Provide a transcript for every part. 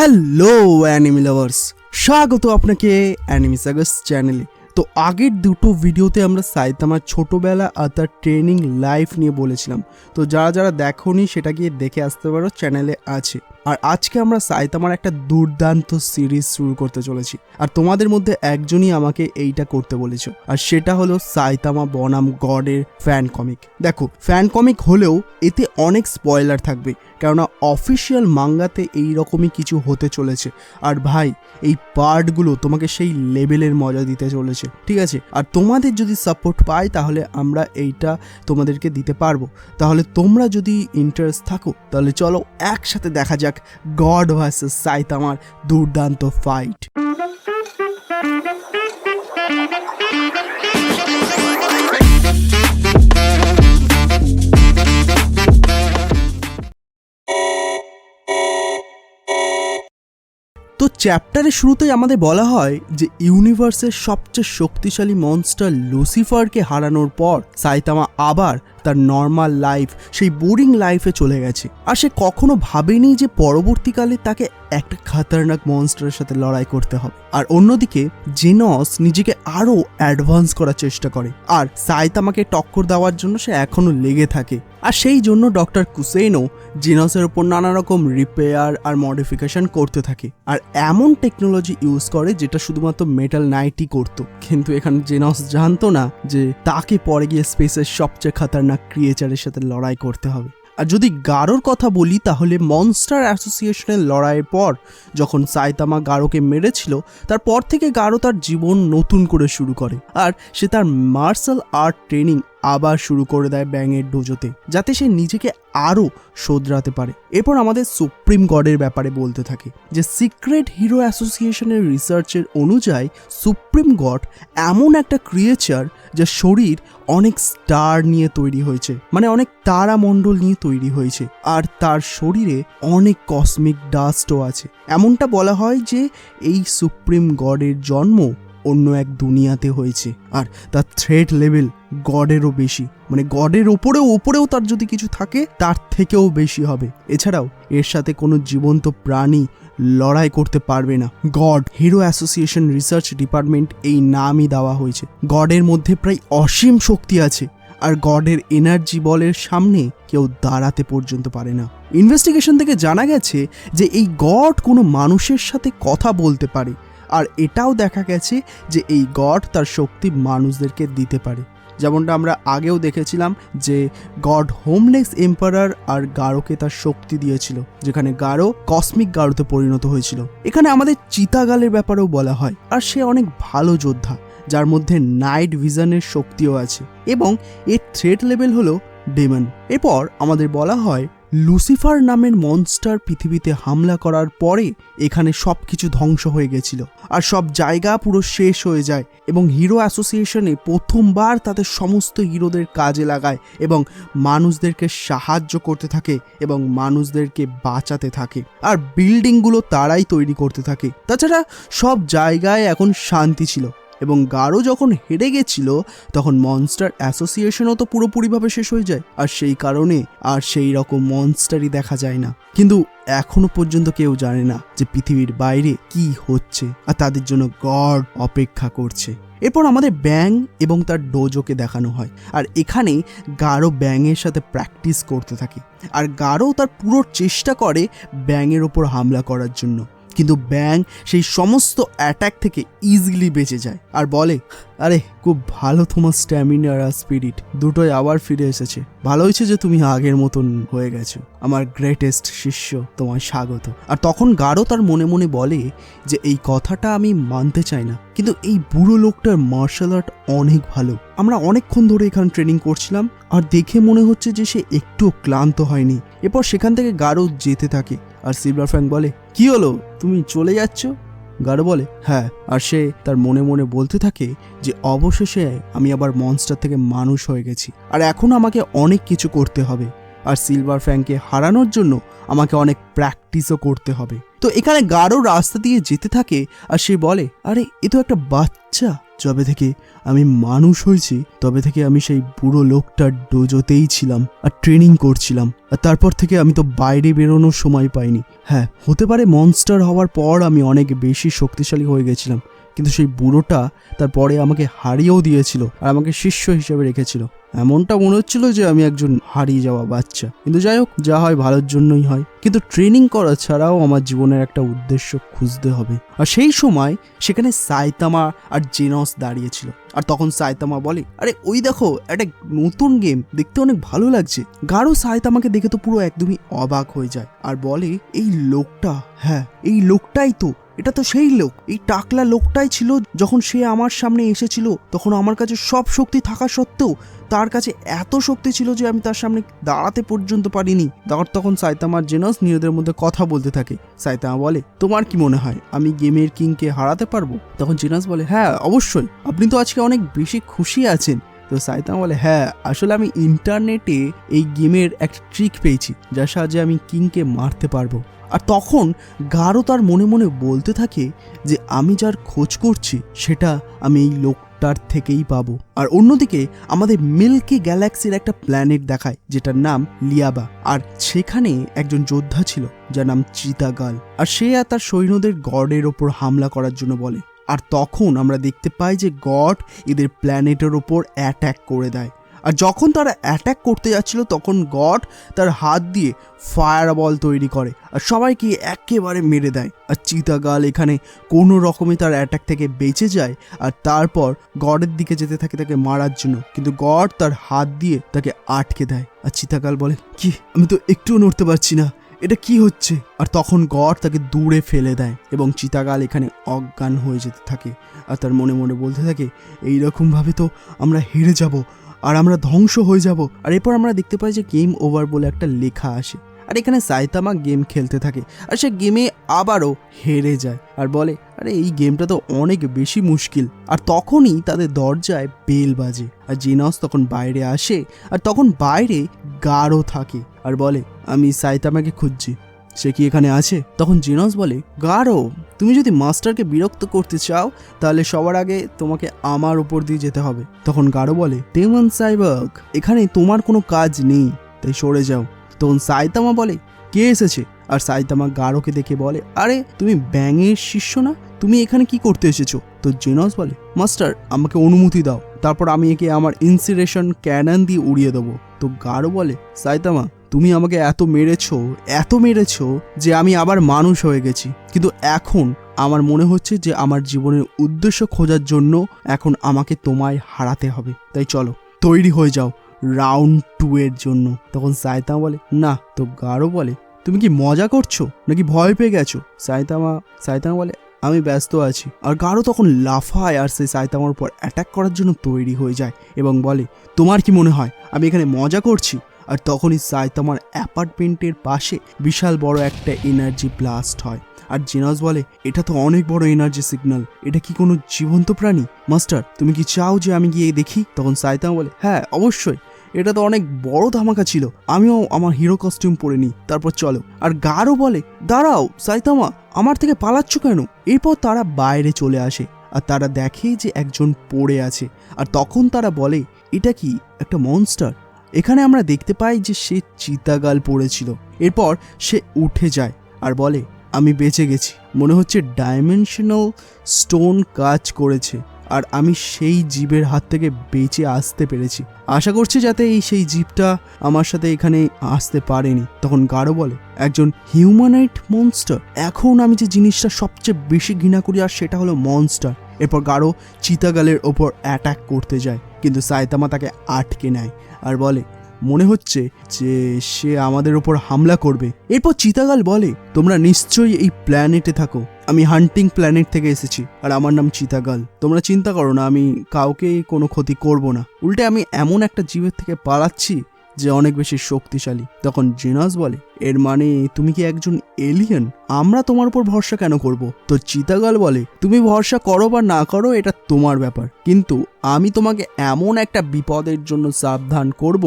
Hello enemy lovers স্বাগত আপনাকে enemy sagas চ্যানেলে তো আগের দুটো ভিডিওতে আমরা সাইতামার ছোটোবেলা আর তার ট্রেনিং লাইফ নিয়ে বলেছিলাম। তো যারা যারা দেখোনি, সেটা গিয়ে দেখে আসতে পারো চ্যানেলে আছে। আর আজকে আমরা সাইতামার একটা দুর্দান্ত সিরিজ শুরু করতে চলেছি। আর তোমাদের মধ্যে একজনই আমাকে এইটা করতে বলেছ। আর সেটা হলো সাইতামা বনাম গডের ফ্যান কমিক দেখো ফ্যান কমিক হলেও এতে অনেক স্পয়লার থাকবে, কেননা অফিসিয়াল মাঙ্গাতে এই রকমই কিছু হতে চলেছে। আর ভাই, এই পার্টগুলো তোমাকে সেই লেভেলের মজা দিতে চলেছে, ঠিক আছে? আর তোমাদের যদি সাপোর্ট পাই তাহলে আমরা এইটা তোমাদেরকে দিতে পারব। তাহলে তোমরা যদি ইন্টারেস্ট থাকো, তাহলে চলো একসাথে দেখা যাক গড ভার্সেস সাইতামার দুর্দান্ত ফাইট। চ্যাপ্টারের শুরুতেই আমাদের বলা হয় যে ইউনিভার্সের সবচেয়ে শক্তিশালী মনস্টার লুসিফারকে হারানোর পর সাইতামা আবার তার নর্মাল লাইফ, সেই বোরিং লাইফে চলে গেছে। আর সে কখনো ভাবেনি যে পরবর্তীকালে তাকে একটা খাতারনাক মনস্টারের সাথে লড়াই করতে হবে। আর অন্যদিকে জেনস নিজেকে আরও অ্যাডভান্স করার চেষ্টা করে। আর সাইতামাকে টক্কর দেওয়ার জন্য সে এখনও লেগে থাকে। আর সেই জন্য ডক্টর কুসেইনও জেনসের ওপর নানা রকম রিপেয়ার আর মডিফিকেশন করতে থাকে। আর এমন টেকনোলজি ইউজ করে যেটা শুধুমাত্র মেটাল নাইটই করতো। কিন্তু এখানে জেনস জানতো না যে তাকে পরে গিয়ে স্পেসের সবচেয়ে খাতারনাক ক্রিয়েচারের সাথে লড়াই করতে হবে। আর যদি গারোর কথা বলি, তাহলে মনস্টার অ্যাসোসিয়েশনের লড়াইয়ের পর যখন সাইতামা গারোকে মেরেছিল, তারপর থেকে গারো তার জীবন নতুন করে শুরু করে। আর সে তার মার্শাল আর্ট ট্রেনিং আবার শুরু করে দেয় ব্যাঙের ডোজোতে, যাতে সে নিজেকে আরও শোধরাতে পারে। এরপর আমাদের সুপ্রিম গডের ব্যাপারে বলতে থাকে যে, সিক্রেট হিরো অ্যাসোসিয়েশনের রিসার্চের অনুযায়ী সুপ্রিম গড এমন একটা ক্রিয়েচার যা শরীর অনেক স্টার নিয়ে তৈরি হয়েছে মানে অনেক তারামণ্ডল নিয়ে তৈরি হয়েছে, আর তার শরীরে অনেক কসমিক ডাস্টও আছে। এমনটা বলা হয় যে, এই সুপ্রিম গডের জন্ম অন্য এক দুনিয়াতে হয়েছে, আর তার থ্রেড লেভেল গডেরও বেশি। মানে গডের ওপরেও ওপরেও তার যদি কিছু থাকে, তার থেকেও বেশি হবে। এছাড়াও, এর সাথে কোনো জীবন্ত প্রাণী লড়াই করতে পারবে না। God, hero association research department এই নামই দেওয়া হয়েছে। গডের মধ্যে প্রায় অসীম শক্তি আছে, আর গডের এনার্জি বলের সামনে কেউ দাঁড়াতে পর্যন্ত পারে না। ইনভেস্টিগেশন থেকে জানা গেছে যে এই গড কোনো মানুষের সাথে কথা বলতে পারে, আর এটাও দেখা গেছে যে এই গড তার শক্তি মানুষদেরকে দিতে পারে। যেমনটা আমরা আগেও দেখেছিলাম যে গড হোমলেস এম্পারার আর গারোকে তার শক্তি দিয়েছিল, যেখানে গারো কসমিক গারোতে পরিণত হয়েছিল। এখানে আমাদের চিতাগালের ব্যাপারেও বলা হয়, আর সে অনেক ভালো যোদ্ধা, যার মধ্যে নাইট ভিশনের শক্তিও আছে, এবং এর থ্রেট লেভেল হলো ডেমন। এরপর আমাদের বলা হয় লুসিফার নামের মনস্টার পৃথিবীতে হামলা করার পরে এখানে সব কিছু ধ্বংস হয়ে গেছিল। আর সব জায়গা পুরো শেষ হয়ে যায় এবং হিরো অ্যাসোসিয়েশনে প্রথমবার তাদের সমস্ত হিরোদের কাজে লাগায় এবং মানুষদেরকে সাহায্য করতে থাকে এবং মানুষদেরকে বাঁচাতে থাকে। আর বিল্ডিংগুলো তারাই তৈরি করতে থাকে। তাছাড়া সব জায়গায় এখন শান্তি ছিল। এবং গারো যখন হেরে গেছিল, তখন মনস্টার অ্যাসোসিয়েশনও তো পুরোপুরিভাবে শেষ হয়ে যায়। আর সেই কারণে আর সেই রকম মনস্টারই দেখা যায় না। কিন্তু এখনও পর্যন্ত কেউ জানে না যে পৃথিবীর বাইরে কি হচ্ছে আর তাদের জন্য গড অপেক্ষা করছে। এরপর আমাদের ব্যাং এবং তার ডোজোকে দেখানো হয়। আর এখানে গারো ব্যাঙের সাথে প্র্যাকটিস করতে থাকে। আর গারো তার পুরো চেষ্টা করে ব্যাঙের ওপর হামলা করার জন্য। কিন্তু ব্যাং সেই সমস্ত অ্যাটাক থেকে ইজিলি বেঁচে যায়। আর বলে, আরে, খুব ভালো তোমার স্ট্যামিনা আর স্পিরিট দুটোই আবার ফিরে এসেছে। ভালো হয়েছে যে তুমি আগের মতন হয়ে গেছো। আমার গ্রেটেস্ট শিষ্য তোমায় স্বাগত। আর তখন গাঢ় তার মনে মনে বলে যে, এই কথাটা আমি মানতে চাই না। কিন্তু এই বুড়ো লোকটার মার্শাল আর্ট অনেক ভালো। আমরা অনেকক্ষণ ধরে এখানে ট্রেনিং করছিলাম আর দেখে মনে হচ্ছে যে সে একটুও ক্লান্ত হয়নি। এরপর সেখান থেকে গাঢ় যেতে থাকে। আর সিলভার ফ্যাং বলে, কি হলো? তুমি চলে যাচ্ছ? গারো বলে হ্যাঁ। আর সে তার মনে মনে বলতে থাকে যে, অবশেষে আমি আবার মনস্টার থেকে মানুষ হয়ে গেছি। আর এখন আমাকে অনেক কিছু করতে হবে। আর সিলভার ফ্যাংকে হারানোর জন্য আমাকে অনেক প্র্যাকটিসও করতে হবে। তো এখানে গাঢ় রাস্তা দিয়ে যেতে থাকে আর সে বলে, আরে, এ তো একটা বাচ্চা। যবে থেকে আমি মানুষ হয়েছি, তবে থেকে আমি সেই বুড়ো লোকটার ডোজোতেই ছিলাম আর ট্রেনিং করছিলাম। আর তারপর থেকে আমি তো বাইরে বেরোনোর সময় পাইনি। হ্যাঁ হতে পারে মনস্টার হওয়ার পর আমি অনেক বেশি শক্তিশালী হয়ে গেছিলাম। কিন্তু সেই বুড়োটা তারপরে আমাকে হারিয়েও দিয়েছিল আর আমাকে শিষ্য হিসেবে রেখেছিল। এমনটা মনে হচ্ছিল যে আমি একজন হারিয়ে যাওয়া বাচ্চা। কিন্তু যাই হোক, যা হয় ভালোর জন্যই হয়। কিন্তু ট্রেনিং করা ছাড়াও আমার জীবনের একটা উদ্দেশ্য খুঁজতে হবে। আর সেই সময় সেখানে সাইতামা আর জেনস দাঁড়িয়েছিল। আর তখন সাইতামা বলে, আরে, ওই দেখো, একটা নতুন গেম দেখতে অনেক ভালো লাগছে। গাঢ় সাইতামাকে দেখে তো পুরো একদমই অবাক হয়ে যায়। আর বলে, এই লোকটা হ্যাঁ এই লোকটাই তো। এটা তো সেই লোক, এই টাকলা লোকটাই ছিল যখন সে আমার সামনে এসেছিল, তখন আমার কাছে সব শক্তি থাকা সত্ত্বেও তার কাছে এত শক্তি ছিল যে আমি তার সামনে দাঁড়াতে পর্যন্ত পারিনি। তারপর তখন সাইতামার জেনাস নিজেদের মধ্যে কথা বলতে থাকে। সাইতামা বলে, তোমার কি মনে হয়, আমি গেমের কিংকে হারাতে পারব? তখন জেনাস বলে হ্যাঁ অবশ্যই, আপনি তো আজকে অনেক বেশি খুশি আছেন। তো সাইতামা বলে হ্যাঁ আসলে আমি ইন্টারনেটে এই গেমের একটা ট্রিক পেয়েছি, যার সাহায্যে আমি কিংকে মারতে পারব। আর তখন গাঢ় তার মনে মনে বলতে থাকে যে আমি যার খোঁজ করছি, সেটা আমি এই লোকটার থেকেই পাবো। আর অন্যদিকে আমাদের মিল্কি গ্যালাক্সির একটা প্ল্যানেট দেখায়, যেটার নাম লিয়াবা। আর সেখানে একজন যোদ্ধা ছিল, যার নাম চিতাগাল আর সে আর তার সৈন্যদের গডের ওপর হামলা করার জন্য বলে। আর তখন আমরা দেখতে পাই যে গড এদের প্ল্যানেটের ওপর অ্যাট্যাক করে দেয়। আর যখন তারা অ্যাট্যাক করতে যাচ্ছিল, তখন গড তার হাত দিয়ে ফায়ার বল তৈরি করে আর সবাইকে একেবারে মেরে দেয়। আর চিতাগাল এখানে কোনো রকমে তার অ্যাটাক থেকে বেঁচে যায় আর তারপর গডের দিকে যেতে থাকে তাকে মারার জন্য। কিন্তু গড তার হাত দিয়ে তাকে আটকে দেয়। আর চিতাগাল বলে, কি? আমি তো একটুও নড়তে পারছি না। এটা কি হচ্ছে? আর তখন গড তাকে দূরে ফেলে দেয় এবং চিতাগাল এখানে অজ্ঞান হয়ে যেতে থাকে। আর তার মনে মনে বলতে থাকে, এইরকমভাবে তো আমরা হেরে যাব। আর আমরা ধ্বংস হয়ে যাব। আর এরপর আমরা দেখতে পাই যে গেম ওভার বলে একটা লেখা আসে। আর এখানে সাইতামা গেম খেলতে থাকে। আর সে গেমে আবারও হেরে যায়। আর বলে, আরে, এই গেমটা তো অনেক বেশি মুশকিল। আর তখনই তাদের দরজায় বেল বাজে। আর জিনস তখন বাইরে আসে। আর তখন বাইরে গাঢ় থাকে। আর বলে, আমি সাইতামাকে খুঁজছি। সে কি এখানে আছে? তখন জিনস বলে গাঢ় তুমি যদি মাস্টারকে বিরক্ত করতে চাও, তাহলে সবার আগে তোমাকে আমার উপর দিয়ে যেতে হবে। তখন গাঢ় বলে, তেমন সাইবাক, এখানে তোমার কোনো কাজ নেই, তাই সরে যাও। তখন সাইতামা বলে, কে এসেছে? আর সাইতামা গাঢ়কে দেখে বলে, আরে, তুমি ব্যাঙের শিষ্য না? তুমি এখানে কি করতে এসেছ? তো জেনস বলে, মাস্টার, আমাকে অনুমতি দাও, তারপর আমি একে আমার ইনসিরেশন ক্যানান দিয়ে উড়িয়ে দেবো। তো গাঢ় বলে, সাইতামা তুমি আমাকে এত মেরেছো এত মেরেছো যে আমি আবার মানুষ হয়ে গেছি। কিন্তু এখন আমার মনে হচ্ছে যে আমার জীবনের উদ্দেশ্য খোঁজার জন্য এখন আমাকে তোমায় হারাতে হবে। তাই চলো, তৈরি হয়ে যাও রাউন্ড টু এর জন্য। তখন সাইতামা বলে, না, তো গাঢ় বলে, তুমি কি মজা করছ নাকি ভয় পেয়ে গেছো? সাইতামা সাইতামা বলে, আমি ব্যস্ত আছি। আর গাঢ় তখন লাফায় আর সেই সায়তামার উপর অ্যাটাক করার জন্য তৈরি হয়ে যায় এবং বলে, তোমার কি মনে হয় আমি এখানে মজা করছি? আর তখনই সাইতামার অ্যাপার্টমেন্টের পাশে বিশাল বড় একটা এনার্জি ব্লাস্ট হয়। আর জেনাস বলে, এটা তো অনেক বড় এনার্জি সিগন্যাল। এটা কি কোনো জীবন্ত প্রাণী? মাস্টার, তুমি কি চাও যে আমি গিয়ে দেখি? তখন সাইতামা বলে হ্যাঁ অবশ্যই। এটা তো অনেক বড় ধামাকা ছিল। আমিও আমার হিরো কস্টিউম পরে নিই। তারপর চলো। আর গারও বলে, দাঁড়াও, সাইতামা, আমার থেকে পালাচ্ছ কেন? এরপর তারা বাইরে চলে আসে আর তারা দেখে যে একজন পড়ে আছে। আর তখন তারা বলে, এটা কি একটা মনস্টার? এখানে আমরা দেখতে পাই যে সে চিতাগাল পড়েছিল। এরপর সে উঠে যায় আর বলে, আমি বেঁচে গেছি। মনে হচ্ছে ডাইমেনশনাল স্টোন কাজ করেছে আর আমি সেই জীবের হাত থেকে বেঁচে আসতে পেরেছি। আশা করছি যাতে এই সেই জীবটা আমার সাথে এখানে আসতে পারেনি। তখন গাঢ় বলে, একজন হিউম্যানাইট মনস্টার এখন আমি যে জিনিসটা সবচেয়ে বেশি ঘৃণা করি আর সেটা হলো মনস্টার এরপর গাঢ় চিতাগালের ওপর অ্যাটাক করতে যায়। কিন্তু সায়তামা তাকে আটকে নেয়। আর বলে, মনে হচ্ছে যে সে আমাদের ওপর হামলা করবে। এরপর চিতাগাল বলে, তোমরা নিশ্চয়ই এই প্ল্যানেটে থাকো। আমি হান্টিং প্ল্যানেট থেকে এসেছি, আর আমার নাম চিতাগাল। তোমরা চিন্তা করো না, আমি কাউকেই কোনো ক্ষতি করব না। উল্টে আমি এমন একটা জীবের থেকে পালাচ্ছি যে অনেক বেশি শক্তিশালী। তখন জিনাস বলে, এর মানে তুমি কি একজন এলিয়েন আমরা তোমার উপর ভরসা কেন করব? তো চিতাগাল বলে, তুমি ভরসা করো বা না করো, এটা তোমার ব্যাপার। কিন্তু আমি তোমাকে এমন একটা বিপদের জন্য সাবধান করব,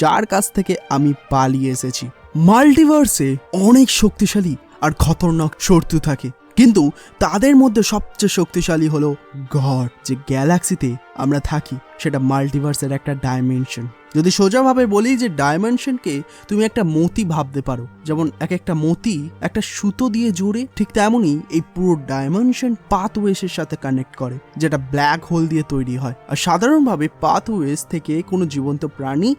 যার কাছ থেকে আমি পালিয়ে এসেছি। মাল্টিভার্সে অনেক শক্তিশালী আর খতরনাক শত্রু থাকে। কিন্তু তাদের মধ্যে সবচেয়ে শক্তিশালী হলো ঘর যে গ্যালাক্সিতে আমরা থাকি, সেটা মাল্টিভার্সের একটা ডাইমেনশন যদি সোজাভাবে বলি যে ডাইমেনশনকে তুমি একটা মতি ভাবতে পারো, যেমন এক একটা মতি একটা সুতো দিয়ে জোরে ঠিক তেমনই এই পুরো ডাইমেনশন পাথওয়েসের সাথে কানেক্ট করে, যেটা ব্ল্যাক হোল দিয়ে তৈরি হয়। আর সাধারণভাবে পাথওয়েস থেকে কোনো জীবন্ত প্রাণী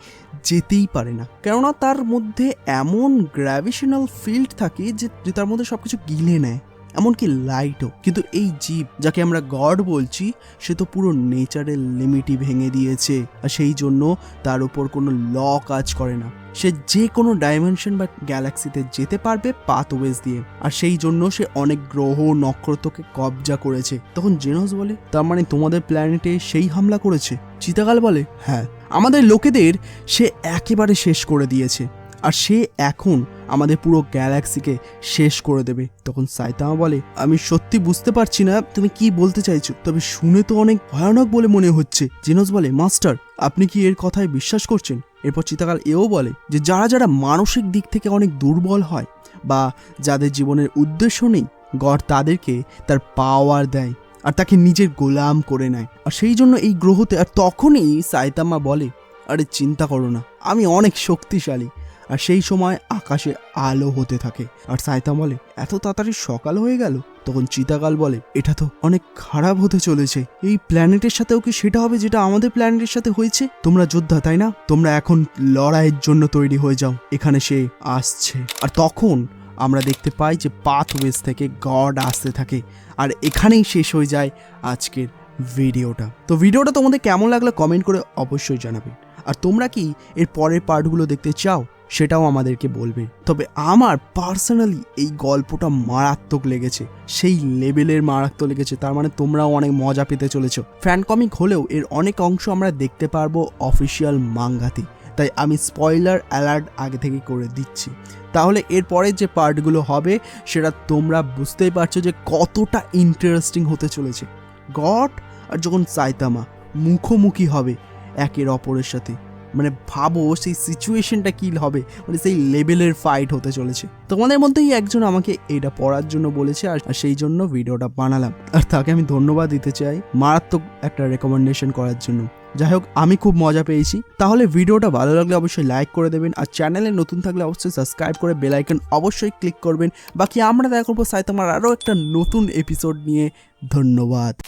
যেতেই পারে না, কেননা তার মধ্যে এমন গ্র্যাভিশনাল ফিল্ড থাকে যে তার মধ্যে সবকিছু গিলে নেয়। এমনকি লাইটও কিন্তু এই জীব, যাকে আমরা গড বলছি, সে তো পুরো নেচারের লিমিটই ভেঙে দিয়েছে। আর সেই জন্য তার উপর কোনো ল কাজ করে না। সে যে কোনো ডাইমেনশন বা গ্যালাক্সিতে যেতে পারবে পাথওয়েজ দিয়ে। আর সেই জন্য সে অনেক গ্রহ নক্ষত্রকে কবজা করেছে। তখন জেনস বলে, তার মানে তোমাদের প্ল্যানেটে সেই হামলা করেছে? চিতাকাল বলে হ্যাঁ। আমাদের লোকেদের সে একেবারে শেষ করে দিয়েছে। আর সে এখন আমাদের পুরো গ্যালাক্সিকে শেষ করে দেবে। তখন সাইতামা বলে, আমি সত্যি বুঝতে পারছি না, তুমি কি বলতে চাইছো? তবে শুনে তো অনেক ভয়ানক বলে মনে হচ্ছে। জিনস বলে, মাস্টার, আপনি কি এর কথায় বিশ্বাস করছেন? এরপর চিতাকাল এও বলে, যে যারা যারা মানসিক দিক থেকে অনেক দুর্বল হয় বা যাদের জীবনের উদ্দেশ্য নেই, গড তাদেরকে তার পাওয়ার দেয় আর তাকে নিজের গোলাম করে নেয়। আর সেই জন্য এই গ্রহতে, আর তখনই সাইতামা বলে, আরে চিন্তা করো না, আমি অনেক শক্তিশালী। আর সেই সময় আকাশে আলো হতে থাকে। আর সাইতাম বলে, এত তাড়াতাড়ি সকাল হয়ে গেল? তখন চিতাকাল বলে, এটা তো অনেক খারাপ হতে চলেছে। এই প্ল্যানেটের সাথেও কি সেটা হবে যেটা আমাদের প্ল্যানেটের সাথে হয়েছে? তোমরা যোদ্ধা, তাই না? তোমরা এখন লড়াইয়ের জন্য তৈরি হয়ে যাও। এখানে সে আসছে। আর তখন আমরা দেখতে পাই যে পাথওয়েজ থেকে গড আসতে থাকে। আর এখানেই শেষ হয়ে যায় আজকের ভিডিওটা। তো ভিডিওটা তোমাদের কেমন লাগল কমেন্ট করে অবশ্যই জানাবে। আর তোমরা কি এর পরের পার্টগুলো দেখতে চাও? সেটাও আমাদেরকে বলবে। তবে আমার পার্সোনালি এই গল্পটা মারাত্মক লেগেছে। সেই লেভেলের মারাত্মক লেগেছে। তার মানে তোমরাও অনেক মজা পেতে চলেছো। ফ্যান কমিক হলেও এর অনেক অংশ আমরা দেখতে পারব অফিসিয়াল মাঙ্গাতে। তাই আমি স্পয়লার অ্যালার্ট আগে থেকে করে দিচ্ছি। তাহলে এর পরের যে পার্টগুলো হবে, সেটা তোমরা বুঝতেই পারছ যে কতটা ইন্টারেস্টিং হতে চলেছে। গড আর যখন সাইতামা মুখোমুখি হবে একের অপরের সাথে। মানে ভাবো সেই সিচুয়েশনটা কী হবে? মানে সেই লেভেলের ফাইট হতে চলেছে। তোমাদের মধ্যেই একজন আমাকে এটা পড়ার জন্য বলেছে আর সেই জন্য ভিডিওটা বানালাম। আর তাকে আমি ধন্যবাদ দিতে চাই মারাত্মক একটা রেকমেন্ডেশন করার জন্য। যাই হোক, আমি খুব মজা পেয়েছি। তাহলে ভিডিওটা ভালো লাগলে অবশ্যই লাইক করে দেবেন আর চ্যানেলে নতুন থাকলে অবশ্যই সাবস্ক্রাইব করে বেল আইকন অবশ্যই ক্লিক করবেন। বাকি আমরা দেখা করব সাইতামার আরও একটা নতুন এপিসোড নিয়ে। ধন্যবাদ।